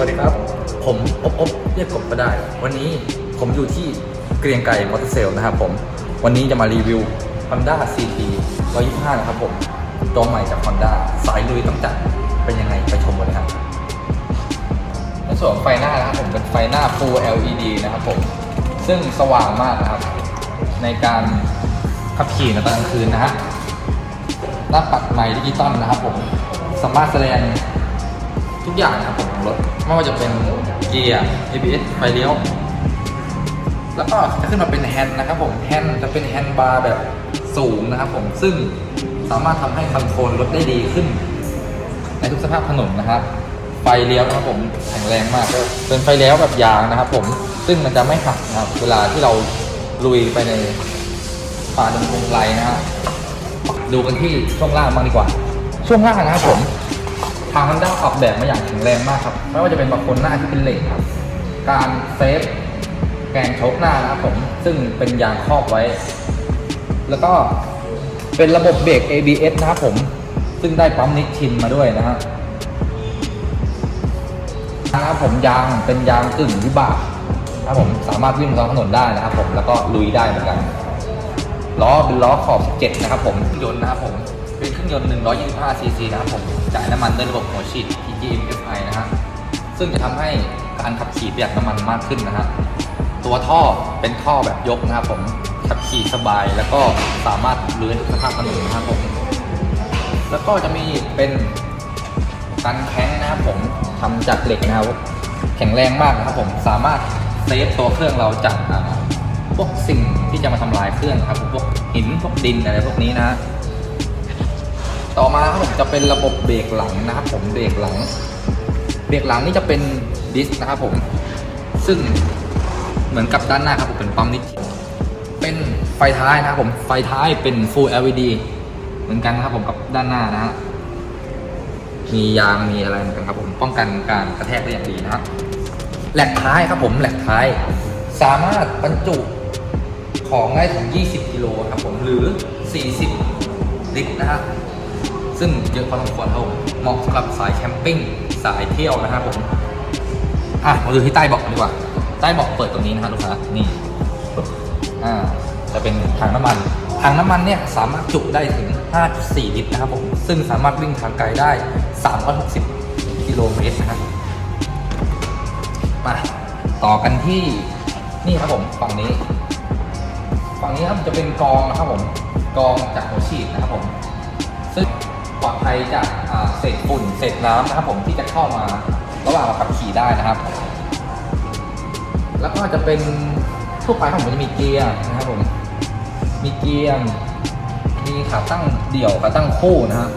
วัสดีครับ ผมอบอบเรียกผมก็ได้ วันนี้ผมอยู่ที่เกรียงไกรมอเตอร์เซลนะครับผม วันนี้จะมารีวิว Honda CT 125 นะครับผม ตัวใหม่จาก Honda สายลุยต้องจัดเป็นยังไงไปชมกันเลยครับในส่วนของไฟหน้านะครับผมเป็นไฟหน้า Full LED นะครับผม ซึ่งสว่างมากนะครับ ในการขับขี่ในตอนกลางคืนนะฮะหน้าปัดใหม่ดิจิตอลนะครับผมสามารถแสดง อย่างนะครับผมของรถไม่ว่าจะเป็นเกียร์ ABS ไฟเลี้ยว แล้วก็จะขึ้นมาเป็นแฮนด์นะครับผมแฮนด์จะเป็นแฮนด์บาร์แบบสูงนะครับผมซึ่งสามารถทำให้คอนโทรลรถได้ดีขึ้น ในทุกสภาพถนนนะครับ ไฟเลี้ยวนะครับผมแข็งแรงมากเป็นไฟเลี้ยวแบบยางนะครับผมซึ่งมันจะไม่หักนะครับ เวลาที่เราลุยไปในป่าดงพงไรนะฮะดูกันที่ช่วงล่างบ้างดีกว่า ช่วงล่างนะครับผม ทางมันด้าออกแบบมาอย่างแข็งแรงมากครับ ไม่ว่าจะเป็นบางคนหน้าที่เป็นเหล็กครับ การเซฟแกนชกหน้านะครับผมซึ่งเป็นยางครอบไว้ แล้วก็เป็นระบบเบรก ABS นะครับผม ซึ่งได้ปั๊มนิชชินมาด้วยนะฮะนะครับผมยางเป็นยางกึ่งวิบากนะครับผมสามารถวิ่งท้องถนนได้นะครับผมแล้วก็ลุยได้เหมือนกันล้อเป็นล้อขอบ 17 นะครับผมเครื่องยนต์นะครับผมเป็นเครื่องยนต์125ซีซีนะครับผม จ่ายน้ำมันด้วยระบบหัวฉีด PGMFI นะฮะซึ่งจะทำให้การขับขี่ประหยัดน้ำมันมากขึ้นนะฮะตัวท่อเป็นท่อแบบยกนะครับผมขับขี่สบายแล้วก็สามารถเลื้อยทุกสภาพถนนนะครับผมแล้วก็จะมีเป็นกันแข้งนะครับผมทำจากเหล็กนะครับแข็งแรงมากนะครับผมสามารถเซฟตัวเครื่องเราจากพวกสิ่งที่จะมาทำลายเครื่องครับพวกหินพวกดินอะไรพวกนี้นะฮะ ต่อมาครับผมจะเป็นระบบเบรกหลังนะครับ ผมเบรกหลัง เบรกหลังนี่จะเป็นดิสนะครับผม ซึ่งเหมือนกับด้านหน้าครับผมเป็นปั๊มนิดเป็นไฟท้ายนะครับผมไฟท้ายเป็น Full LED เหมือนกันนะครับผมกับด้านหน้านะฮะมียางมีอะไรเหมือนกันครับผมป้องกันการกระแทกได้อย่างดีนะครับแหลกท้ายครับผมแหลกท้าย สามารถบรรจุของได้ถึง 20 กิโลครับผมหรือ 40 ลิตรนะฮะ ซึ่งเยอะพอสมควรครับผมเหมาะสำหรับสายแคมปิ้งสายเที่ยวนะครับผมอะมาดูที่ใต้เบาะดีกว่า ใต้เบาะเปิดตรงนี้นะฮะลูกค้านี่อ่าจะเป็นถังน้ำมันถังน้ำมันเนี่ยสามารถจุได้ถึง 5.4 ลิตรนะครับผมซึ่งสามารถวิ่งทางไกลได้ 360 กิโลเมตรนะครับมาต่อกันที่นี่ครับผมฝั่งนี้ ฝั่งนี้ครับจะเป็นกองนะครับผมกองจากหัวฉีดนะครับผมซึ่ง ปลอดภัยจากเศษฝุ่นเศษน้ำนะครับผมที่จะเข้ามาระหว่างเราขับขี่ได้นะครับ แล้วก็จะเป็นทั่วไปของผมจะมีเกียร์นะครับผมมีเกียร์มีขาตั้งเดี่ยวขาตั้งคู่นะฮะ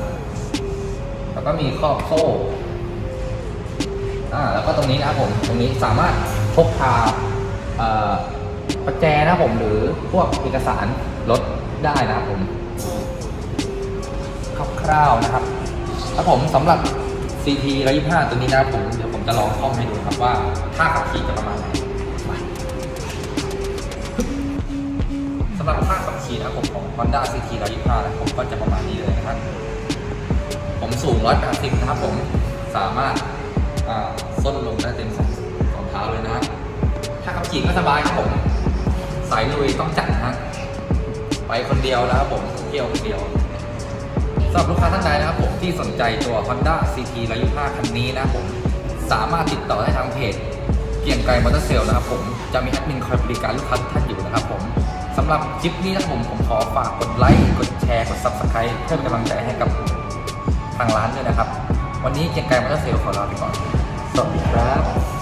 แล้วก็มีครอบโซ่อ่าแล้วก็ตรงนี้นะครับผมตรงนี้สามารถพกพาประแจนะครับผมหรือพวกเอกสารรถได้นะครับผม ร่าวๆนะครับแล้วผมสำหรับ CT 125 ตัวนี้นะครับผมเดี๋ยวผมจะลองคล่อมให้ดูครับว่าท่าขับขี่จะประมาณไหนสำหรับท่าขับขี่นะครับผมของ Honda CT 125นะผมก็จะประมาณนี้เลยนะครับ ผมสูง 180 นะครับผมสามารถอ่าส้นลงได้เต็มสองสองเท้าเลยนะครับถ้าขับขี่ก็สบายครับผม สายลุยต้องจัดนะฮะไปคนเดียวนะครับผมเที่ยวคนเดียว สำหรับลูกค้าท่านใดนะครับผมที่สนใจตัว Honda CT 125คันนี้นะผมสามารถติดต่อได้ทางเพจเกียงไกรมอเตอร์เซลนะครับผมจะมีแอดมินคอยบริการลูกค้าทุกท่านอยู่นะครับผมสำหรับคลิปนี้นะผมผมขอฝากกดไลค์กดแชร์กด Subscribe เพื่อเป็นกำลังใจให้กับทางร้านด้วยนะครับ วันนี้เกียงไกรมอเตอร์เซลขอลาไปก่อนสวัสดีครับ